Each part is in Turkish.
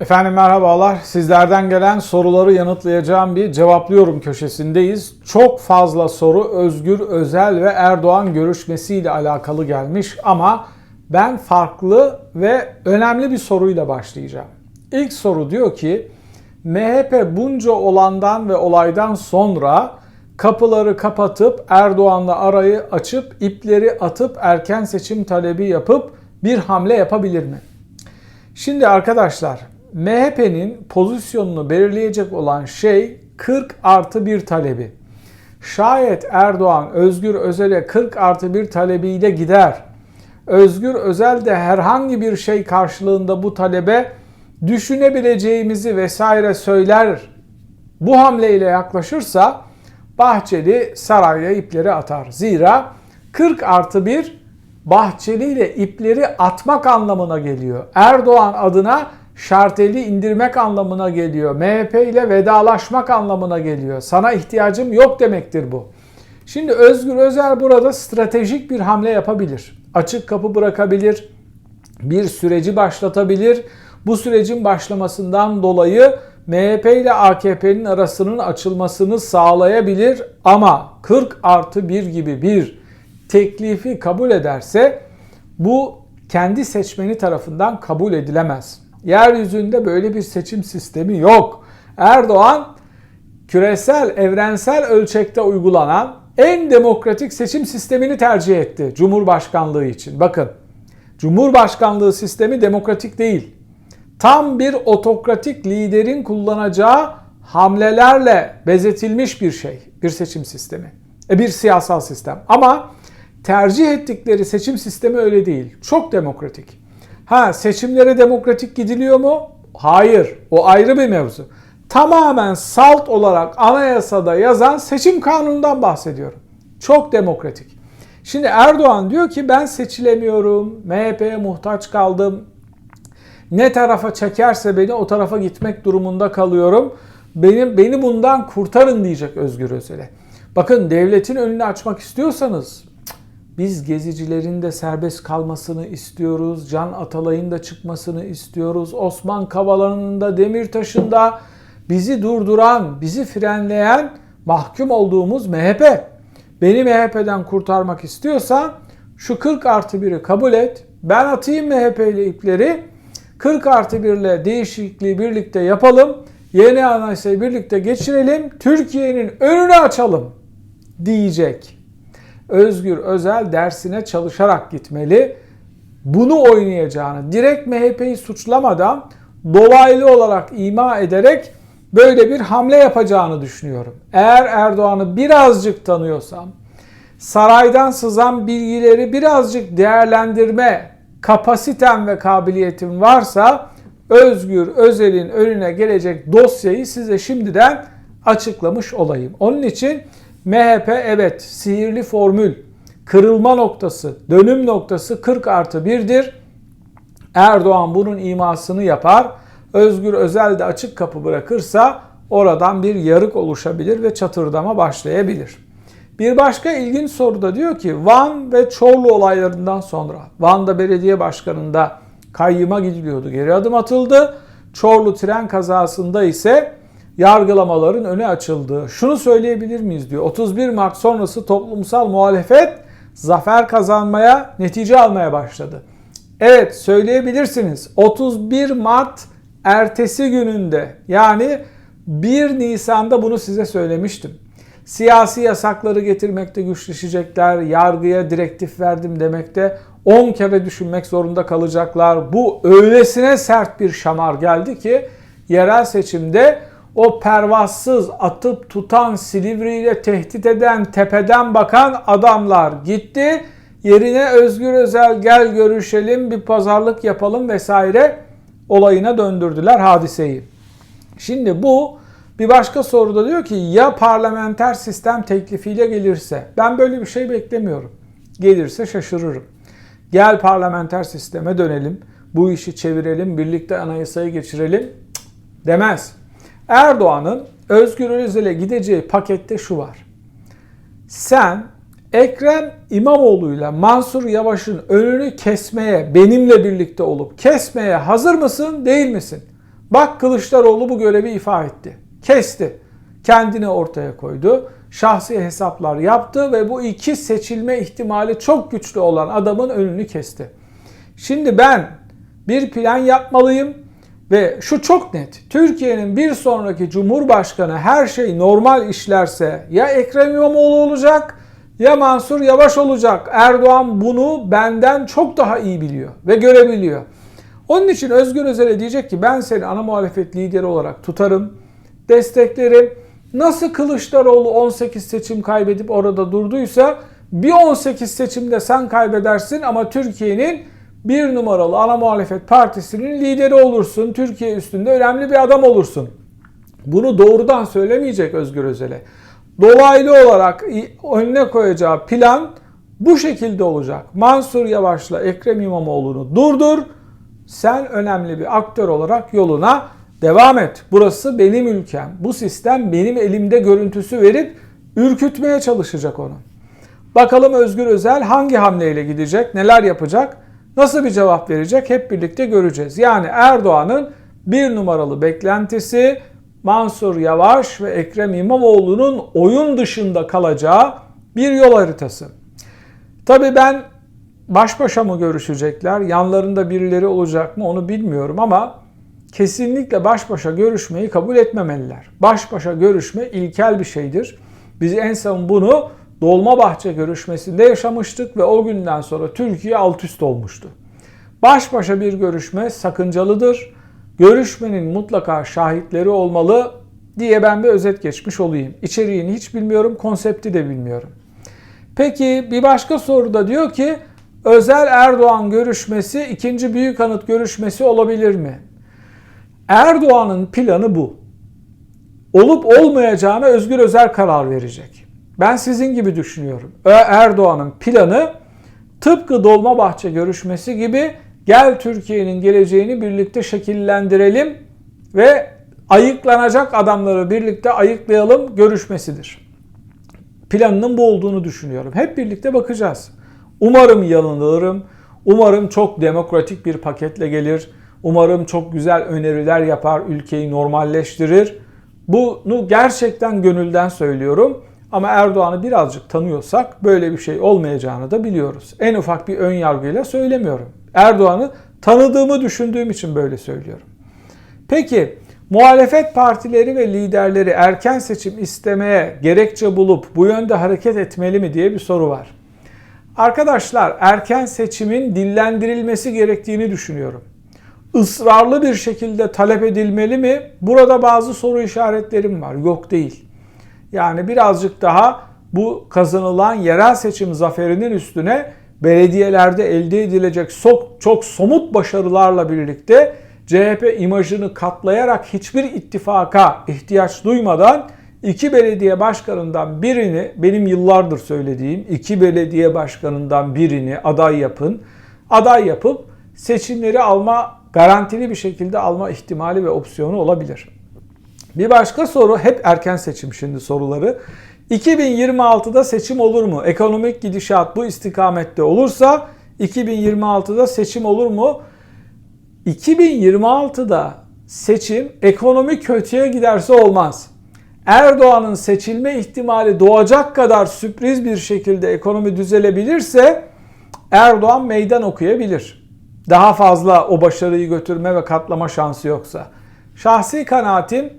Efendim merhabalar. Sizlerden gelen soruları yanıtlayacağım bir cevaplıyorum köşesindeyiz. Çok fazla soru Özgür Özel ve Erdoğan görüşmesiyle alakalı gelmiş ama ben farklı ve önemli bir soruyla başlayacağım. İlk soru diyor ki MHP bunca olandan ve olaydan sonra kapıları kapatıp Erdoğan'la arayı açıp ipleri atıp erken seçim talebi yapıp bir hamle yapabilir mi? Şimdi arkadaşlar MHP'nin pozisyonunu belirleyecek olan şey 40 artı 1 talebi. Şayet Erdoğan Özgür Özel'e 40 artı 1 talebiyle gider. Özgür Özel de herhangi bir şey karşılığında bu talebe düşünebileceğimizi vesaire söyler. Bu hamleyle yaklaşırsa Bahçeli sarayla ipleri atar. Zira 40 artı 1 Bahçeli ile ipleri atmak anlamına geliyor. Erdoğan adına şarteli indirmek anlamına geliyor. MHP ile vedalaşmak anlamına geliyor. Sana ihtiyacım yok demektir bu. Şimdi Özgür Özel burada stratejik bir hamle yapabilir. Açık kapı bırakabilir. Bir süreci başlatabilir. Bu sürecin başlamasından dolayı MHP ile AKP'nin arasının açılmasını sağlayabilir ama 40 artı 1 gibi bir teklifi kabul ederse bu kendi seçmeni tarafından kabul edilemez. Yeryüzünde böyle bir seçim sistemi yok. Erdoğan küresel, evrensel ölçekte uygulanan en demokratik seçim sistemini tercih etti Cumhurbaşkanlığı için. Bakın, Cumhurbaşkanlığı sistemi demokratik değil. Tam bir otokratik liderin kullanacağı hamlelerle bezetilmiş bir şey, bir seçim sistemi. E bir siyasal sistem. Ama tercih ettikleri seçim sistemi öyle değil. Çok demokratik. Ha seçimlere demokratik gidiliyor mu? Hayır. O ayrı bir mevzu. Tamamen salt olarak anayasada yazan seçim kanunundan bahsediyorum. Çok demokratik. Şimdi Erdoğan diyor ki ben seçilemiyorum. MHP'ye muhtaç kaldım. Ne tarafa çekerse beni o tarafa gitmek durumunda kalıyorum. Benim beni bundan kurtarın diyecek Özgür Özel'e. Bakın devletin önünü açmak istiyorsanız biz gezicilerin de serbest kalmasını istiyoruz. Can Atalay'ın da çıkmasını istiyoruz. Osman Kavala'nın da Demirtaş'ın da bizi durduran, bizi frenleyen mahkum olduğumuz MHP. Beni MHP'den kurtarmak istiyorsan şu 40 artı 1'i kabul et. Ben atayım MHP ile ipleri. 40 artı 1 ile değişikliği birlikte yapalım. Yeni anayasayı birlikte geçirelim. Türkiye'nin önünü açalım diyecek. Özgür Özel dersine çalışarak gitmeli. Bunu oynayacağını direkt MHP'yi suçlamadan dolaylı olarak ima ederek böyle bir hamle yapacağını düşünüyorum. Eğer Erdoğan'ı birazcık tanıyorsam, saraydan sızan bilgileri birazcık değerlendirme kapasitem ve kabiliyetim varsa Özgür Özel'in önüne gelecek dosyayı size şimdiden açıklamış olayım. Onun için MHP evet sihirli formül, kırılma noktası, dönüm noktası 40 artı 1'dir. Erdoğan bunun imasını yapar. Özgür Özel de açık kapı bırakırsa oradan bir yarık oluşabilir ve çatırdama başlayabilir. Bir başka ilginç soru da diyor ki Van ve Çorlu olaylarından sonra Van'da belediye başkanında kayyıma gidiliyordu. Geri adım atıldı. Çorlu tren kazasında ise yargılamaların önü açıldı. Şunu söyleyebilir miyiz diyor. 31 Mart sonrası toplumsal muhalefet zafer kazanmaya, netice almaya başladı. Evet söyleyebilirsiniz. 31 Mart ertesi gününde yani 1 Nisan'da bunu size söylemiştim. Siyasi yasakları getirmekte güçleşecekler, yargıya direktif verdim demekte 10 kere düşünmek zorunda kalacaklar. Bu öylesine sert bir şamar geldi ki yerel seçimde o pervasız atıp tutan Silivri'yle tehdit eden tepeden bakan adamlar gitti. Yerine Özgür Özel gel görüşelim bir pazarlık yapalım vesaire olayına döndürdüler hadiseyi. Şimdi bu bir başka soruda diyor ki ya parlamenter sistem teklifiyle gelirse ben böyle bir şey beklemiyorum. Gelirse şaşırırım. Gel parlamenter sisteme dönelim. Bu işi çevirelim, birlikte anayasayı geçirelim demez. Erdoğan'ın Özgür Özel'e gideceği pakette şu var. Sen Ekrem İmamoğlu'yla Mansur Yavaş'ın önünü kesmeye benimle birlikte olup kesmeye hazır mısın değil misin? Bak Kılıçdaroğlu bu görevi ifa etti. Kesti. Kendini ortaya koydu. Şahsi hesaplar yaptı ve bu iki seçilme ihtimali çok güçlü olan adamın önünü kesti. Şimdi ben bir plan yapmalıyım ve şu çok net. Türkiye'nin bir sonraki cumhurbaşkanı her şey normal işlerse ya Ekrem İmamoğlu olacak ya Mansur Yavaş olacak. Erdoğan bunu benden çok daha iyi biliyor ve görebiliyor. Onun için Özgür Özel'e diyecek ki ben seni ana muhalefet lideri olarak tutarım, desteklerim. Nasıl Kılıçdaroğlu 18 seçim kaybedip orada durduysa bir 18 seçimde sen kaybedersin ama Türkiye'nin bir numaralı ana muhalefet partisinin lideri olursun. Türkiye üstünde önemli bir adam olursun. Bunu doğrudan söylemeyecek Özgür Özel'e. Dolaylı olarak önüne koyacağı plan bu şekilde olacak. Mansur Yavaş'la Ekrem İmamoğlu'nu durdur. Sen önemli bir aktör olarak yoluna devam et. Burası benim ülkem. Bu sistem benim elimde görüntüsü verip ürkütmeye çalışacak onu. Bakalım Özgür Özel hangi hamleyle gidecek, neler yapacak, nasıl bir cevap verecek hep birlikte göreceğiz. Yani Erdoğan'ın bir numaralı beklentisi Mansur Yavaş ve Ekrem İmamoğlu'nun oyun dışında kalacağı bir yol haritası. Tabii ben baş başa mı görüşecekler, yanlarında birileri olacak mı onu bilmiyorum ama kesinlikle baş başa görüşmeyi kabul etmemeliler. Baş başa görüşme ilkel bir şeydir. Biz en son bunu Dolmabahçe görüşmesinde yaşamıştık ve o günden sonra Türkiye alt üst olmuştu. Baş başa bir görüşme sakıncalıdır. Görüşmenin mutlaka şahitleri olmalı diye ben bir özet geçmiş olayım. İçeriğini hiç bilmiyorum, konsepti de bilmiyorum. Peki bir başka soruda diyor ki Özel Erdoğan görüşmesi ikinci büyük anıt görüşmesi olabilir mi? Erdoğan'ın planı bu. Olup olmayacağına Özgür Özel karar verecek. Ben sizin gibi düşünüyorum. Erdoğan'ın planı tıpkı Dolmabahçe görüşmesi gibi gel Türkiye'nin geleceğini birlikte şekillendirelim ve ayıklanacak adamları birlikte ayıklayalım görüşmesidir. Planının bu olduğunu düşünüyorum. Hep birlikte bakacağız. Umarım yanılırım. Umarım çok demokratik bir paketle gelir. Umarım çok güzel öneriler yapar, ülkeyi normalleştirir. Bunu gerçekten gönülden söylüyorum. Ama Erdoğan'ı birazcık tanıyorsak böyle bir şey olmayacağını da biliyoruz. En ufak bir ön yargıyla söylemiyorum. Erdoğan'ı tanıdığımı düşündüğüm için böyle söylüyorum. Peki muhalefet partileri ve liderleri erken seçim istemeye gerekçe bulup bu yönde hareket etmeli mi diye bir soru var. Arkadaşlar erken seçimin dillendirilmesi gerektiğini düşünüyorum. Israrlı bir şekilde talep edilmeli mi? Burada bazı soru işaretlerim var. Yok değil. Yani birazcık daha bu kazanılan yerel seçim zaferinin üstüne belediyelerde elde edilecek çok, çok somut başarılarla birlikte CHP imajını katlayarak hiçbir ittifaka ihtiyaç duymadan iki belediye başkanından birini benim yıllardır söylediğim iki belediye başkanından birini aday yapın. Aday yapıp seçimleri alma garantili bir şekilde alma ihtimali ve opsiyonu olabilir. Bir başka soru hep erken seçim şimdi soruları. 2026'da seçim olur mu? Ekonomik gidişat bu istikamette olursa 2026'da seçim olur mu? 2026'da seçim ekonomi kötüye giderse olmaz. Erdoğan'ın seçilme ihtimali doğacak kadar sürpriz bir şekilde ekonomi düzelebilirse Erdoğan meydan okuyabilir. Daha fazla o başarıyı götürme ve katlama şansı yoksa. Şahsi kanaatim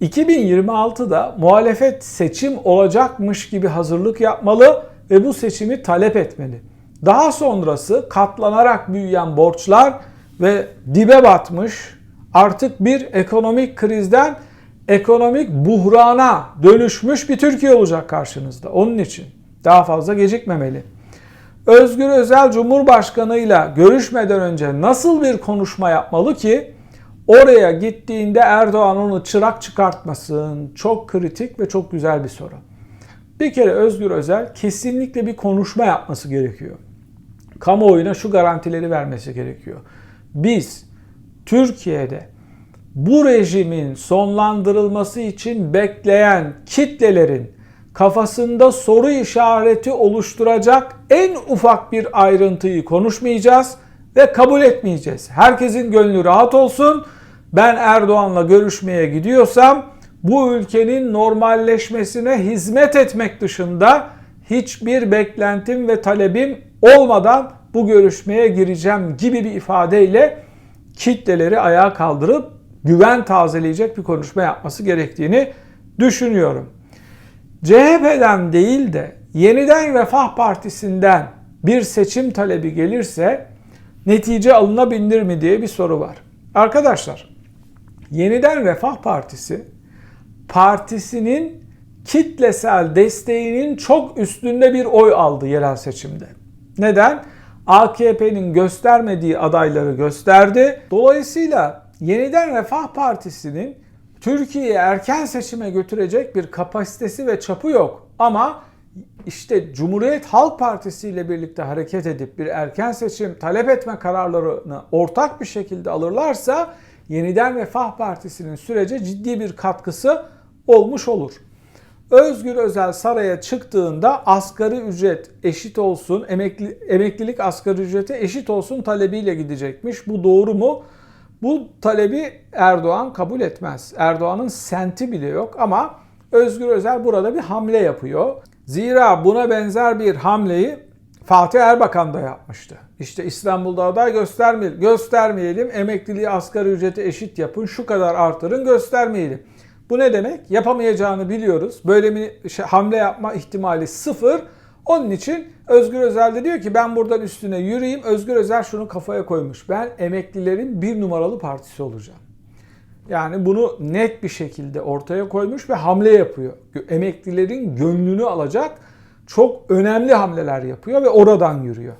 2026'da muhalefet seçim olacakmış gibi hazırlık yapmalı ve bu seçimi talep etmeli. Daha sonrası katlanarak büyüyen borçlar ve dibe batmış artık bir ekonomik krizden ekonomik buhrana dönüşmüş bir Türkiye olacak karşınızda. Onun için daha fazla gecikmemeli. Özgür Özel Cumhurbaşkanı ile görüşmeden önce nasıl bir konuşma yapmalı ki oraya gittiğinde Erdoğan onu çırak çıkartmasın? Çok kritik ve çok güzel bir soru. Bir kere Özgür Özel kesinlikle bir konuşma yapması gerekiyor. Kamuoyuna şu garantileri vermesi gerekiyor. Biz Türkiye'de bu rejimin sonlandırılması için bekleyen kitlelerin kafasında soru işareti oluşturacak en ufak bir ayrıntıyı konuşmayacağız ve kabul etmeyeceğiz. Herkesin gönlü rahat olsun. Ben Erdoğan'la görüşmeye gidiyorsam bu ülkenin normalleşmesine hizmet etmek dışında hiçbir beklentim ve talebim olmadan bu görüşmeye gireceğim gibi bir ifadeyle kitleleri ayağa kaldırıp güven tazeleyecek bir konuşma yapması gerektiğini düşünüyorum. CHP'den değil de yeniden Refah Partisi'nden bir seçim talebi gelirse netice alınabilir mi diye bir soru var. Arkadaşlar, yeniden Refah Partisi partisinin kitlesel desteğinin çok üstünde bir oy aldı yerel seçimde. Neden? AKP'nin göstermediği adayları gösterdi. Dolayısıyla yeniden Refah Partisi'nin Türkiye'yi erken seçime götürecek bir kapasitesi ve çapı yok. Ama işte Cumhuriyet Halk Partisi ile birlikte hareket edip bir erken seçim talep etme kararlarını ortak bir şekilde alırlarsa yeniden Refah Partisi'nin sürece ciddi bir katkısı olmuş olur. Özgür Özel saraya çıktığında asgari ücret eşit olsun, emekli, emeklilik asgari ücreti eşit olsun talebiyle gidecekmiş. Bu doğru mu? Bu talebi Erdoğan kabul etmez. Erdoğan'ın senti bile yok ama Özgür Özel burada bir hamle yapıyor. Zira buna benzer bir hamleyi Fatih Erbakan da yapmıştı. İşte İstanbul'da aday göstermeyelim, göstermeyelim, emekliliği asgari ücreti eşit yapın, şu kadar artırın göstermeyelim. Bu ne demek? Yapamayacağını biliyoruz. Böyle bir şey, hamle yapma ihtimali sıfır. Onun için Özgür Özel de diyor ki ben buradan üstüne yürüyeyim. Özgür Özel şunu kafaya koymuş. Ben emeklilerin bir numaralı partisi olacağım. Yani bunu net bir şekilde ortaya koymuş ve hamle yapıyor. Emeklilerin gönlünü alacak çok önemli hamleler yapıyor ve oradan yürüyor.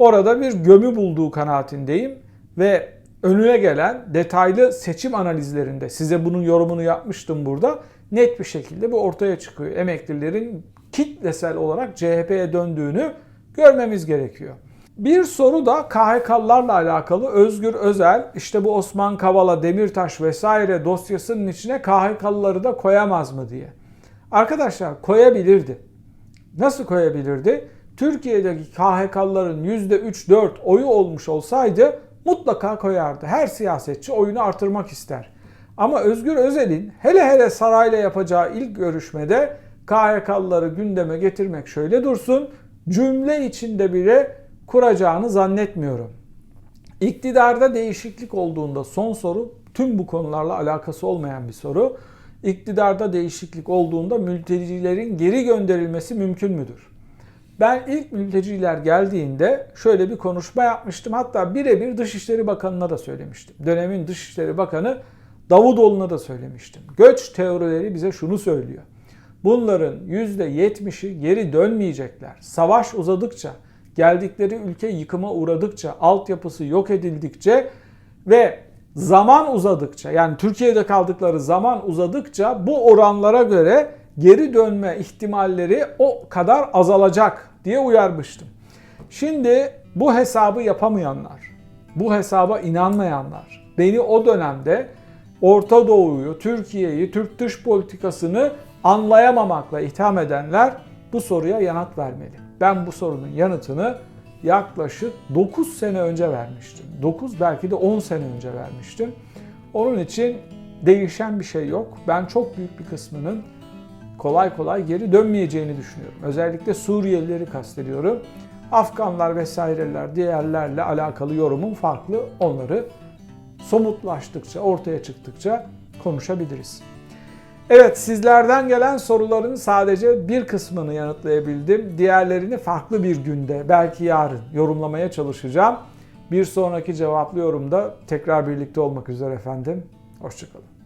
Orada bir gömü bulduğu kanaatindeyim ve önüne gelen detaylı seçim analizlerinde size bunun yorumunu yapmıştım burada. Net bir şekilde bu ortaya çıkıyor. Emeklilerin kitlesel olarak CHP'ye döndüğünü görmemiz gerekiyor. Bir soru da KHK'larla alakalı Özgür Özel işte bu Osman Kavala, Demirtaş vesaire dosyasının içine KHK'lıları da koyamaz mı diye. Arkadaşlar koyabilirdi. Nasıl koyabilirdi? Türkiye'deki KHK'lıların %3-4 oyu olmuş olsaydı mutlaka koyardı. Her siyasetçi oyunu artırmak ister. Ama Özgür Özel'in hele hele sarayla yapacağı ilk görüşmede KHK'lıları gündeme getirmek şöyle dursun cümle içinde bile kuracağını zannetmiyorum. İktidarda değişiklik olduğunda son soru tüm bu konularla alakası olmayan bir soru. İktidarda değişiklik olduğunda mültecilerin geri gönderilmesi mümkün müdür? Ben ilk mülteciler geldiğinde şöyle bir konuşma yapmıştım. Hatta birebir Dışişleri Bakanı'na da söylemiştim. Dönemin Dışişleri Bakanı Davutoğlu'na da söylemiştim. Göç teorileri bize şunu söylüyor. Bunların %70'i geri dönmeyecekler. Savaş uzadıkça, geldikleri ülke yıkıma uğradıkça, altyapısı yok edildikçe ve zaman uzadıkça yani Türkiye'de kaldıkları zaman uzadıkça bu oranlara göre geri dönme ihtimalleri o kadar azalacak diye uyarmıştım. Şimdi bu hesabı yapamayanlar, bu hesaba inanmayanlar, beni o dönemde Orta Doğu'yu, Türkiye'yi, Türk dış politikasını anlayamamakla itham edenler bu soruya yanıt vermeli. Ben bu sorunun yanıtını yaklaşık 9 sene önce vermiştim. 9 belki de 10 sene önce vermiştim. Onun için değişen bir şey yok. Ben çok büyük bir kısmının kolay kolay geri dönmeyeceğini düşünüyorum. Özellikle Suriyelileri kastediyorum. Afganlar vesaireler diğerlerle alakalı yorumum farklı. Onları somutlaştıkça, ortaya çıktıkça konuşabiliriz. Evet sizlerden gelen soruların sadece bir kısmını yanıtlayabildim. Diğerlerini farklı bir günde belki yarın yorumlamaya çalışacağım. Bir sonraki cevaplı yorumda tekrar birlikte olmak üzere efendim. Hoşçakalın.